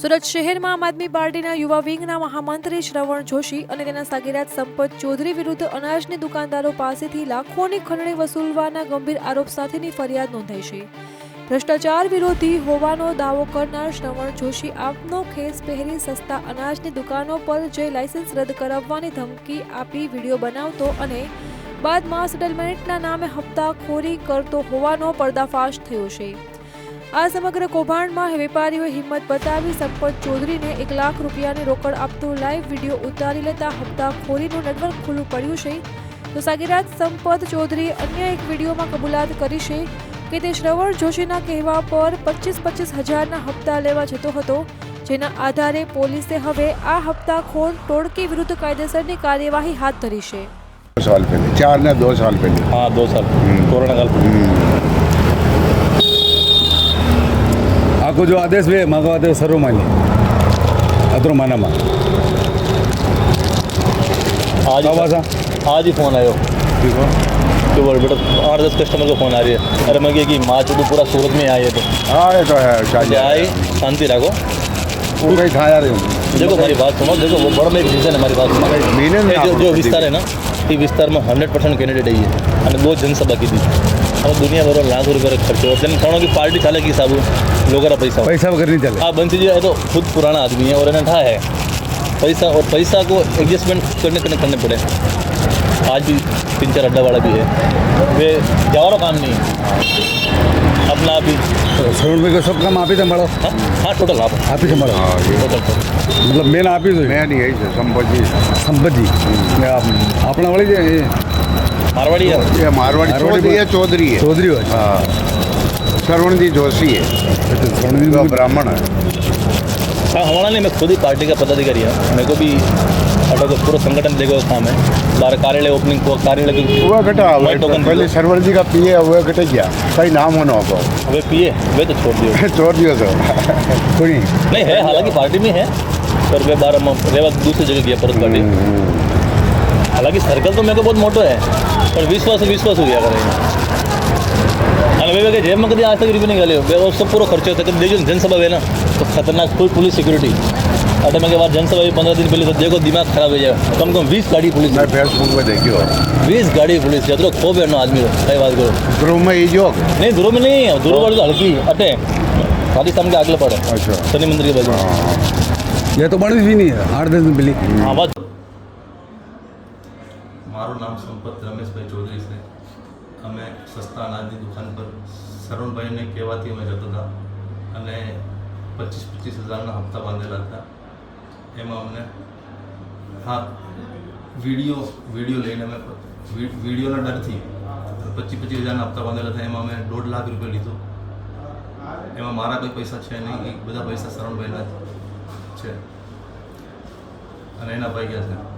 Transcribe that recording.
સુરત શહેરમાં આમ આદમી પાર્ટીના યુવા વિંગના મહામંત્રી શ્રવણ જોશી અને તેના સાગીરાત સંપત ચૌધરી વિરુદ્ધ અનાજની દુકાનદારો પાસેથી લાખોની ખંડણી વસૂલવાના ગંભીર આરોપ સાથેની ફરિયાદ નોંધાઈ છે. ભ્રષ્ટાચાર વિરોધી હોવાનો દાવો કરનાર શ્રવણ જોશી આપનો ખેસ પહેરી સસ્તા અનાજની દુકાનો પર જઈ લાયસન્સ રદ કરાવવાની ધમકી આપી વીડિયો બનાવતો અને બાદમાં સેટલમેન્ટના નામે હપ્તાખોરી કરતો હોવાનો પર્દાફાશ થયો છે. આ સમગ્ર કૌભાંડમાં વેપારીઓએ હિંમત બતાવી સંપત ચૌધરીને એક લાખ રૂપિયાની રોકડ આપતો લાઈવ વિડીયો ઉતારી લેતા હપ્તાખોરીનું નેટવર્ક ખુલ્લું પડ્યું છે તો સાગીરાત સંપત ચૌધરીએ અન્ય એક વિડીયોમાં કબૂલાત કરી છે કે તે શ્રવણ જોશીના કહેવા પર પચીસ પચીસ હજારના હપ્તા લેવા જતો હતો જેના આધારે પોલીસે હવે આ હપ્તાખોર ટોળકી વિરુદ્ધ કાયદેસરની કાર્યવાહી હાથ ધરી છે दो साल पहले चार ने दो साल पहले हाँ दो साल हम्म। कोरोना काल आपको जो आदेश भी मंगवाते हो सर्व मान्य अतरो माना मा आज कब आसा आज ही फोन आयो तो बोल बेटा आठ दस कस्टमर को फोन आ रही है अरे मैं कि माँ चुटू पूरा सूरत में आई है तो हाँ ये तो है शायद आई शांति रखो वो कहीं था यार देखो मेरी बात सुनो देखो वो बड़ा में एक रीज़न है हमारी बात सुनो महीने में ये जो आपको जो पति विस्तार है ना એ વિસ્તારમાં હંડ્રેડ પર્સન્ટ કેન્ડિડેટ આવી અને બહુ જનસભા કીધી હવે દુનિયાભરો લાખ રૂપિયા ખર્ચો તેમ ત્રણ की पार्टी ચાલે કે સાબુ लोगों का पैसा पैसा वगैरह नहीं चले हाँ बंसी जी है तो खुद पुराना आदमी है और इन्हें ठा है पैसा और पैसा को एडजस्टमेंट करने करने करने पड़े आज भी तीन चार अड्डा वाला भी है वे जवारो काम नहीं है अपना आप ही सरोड में को सब काम आप ही संभालो हाँ हाँ टोटल आप आप ही संभालो हाँ ये टोटल मतलब मेन आप ही तो मैं नहीं यही से संपत्ति संपत जी ने आप अपना वाली जे ये मारवाड़ी है। ये मारवाड़ी चौधरी है चौधरी है। चौधरी हो। हाँ। श्रवण जी जोशी है। वो में ब्राह्मण है। हाँ हमारा नहीं मैं खुद ही पार्टी का पदाधिकारी है। मेरे को भी अड्डा को पूरा संगठन देखो काम है। बाहर कार्यालय ओपनिंग को कार्यालय की वो घटा टोकन पहले दियो। जी का पिए वो घटे गया कहीं नाम होना होगा वे पिए वे तो छोड़ दियो। छोड़ दियो तो। कोई नहीं। है हालाँकि पार्टी में है पर वे बारह रेवा दूसरी जगह गया परत पार्टी। हालाँकि सर्कल तो मेरे को बहुत मोटो है पर विश्वास विश्वास हो गया करेंगे अरे भाई जेब में कभी आज तक रुपये निकाले हो उसको पूरा खर्चे होता है। कभी देखो जनसभा है ना तो खतरनाक फुल पुलिस सिक्योरिटी। अटक के बाद जनसभा भी पंद्रह दिन पहले तो देखो दिमाग खराब हो जाएगा। कम कम बीस गाड़ी पुलिस फेसबुक में देखी हो बीस गाड़ी पुलिस जतरो खूब है ना आदमी तो सही बात करो। ध्रुव में जो नहीं ध्रुव में नहीं है तो- ध्रुव तो हल्की अटे। पाकिस्तान के आगे पड़े। अच्छा। शनि मंदिर के बजे। हाँ। ये तो बड़ी भी नहीं है आठ दस दिन पहले हाँ बात મારું નામ સંપત રમેશભાઈ ચૌધરી છે. અમે સસ્તા અનાજની દુકાન પર શરણભાઈને કહેવાથી અમે જતા હતા અને પચીસ પચીસ હજારના હપ્તા બાંધેલા હતા. એમાં અમને હા, વીડિયો વીડિયો લઈને અમે વિડીયોના ડરથી પચીસ પચીસ હજારના હપ્તા બાંધેલા હતા. એમાં અમે દોઢ લાખ રૂપિયા લીધો. એમાં મારા કોઈ પૈસા છે નહીં. બધા પૈસા શરણભાઈના છે. અને એના ભાઈ ગયા છે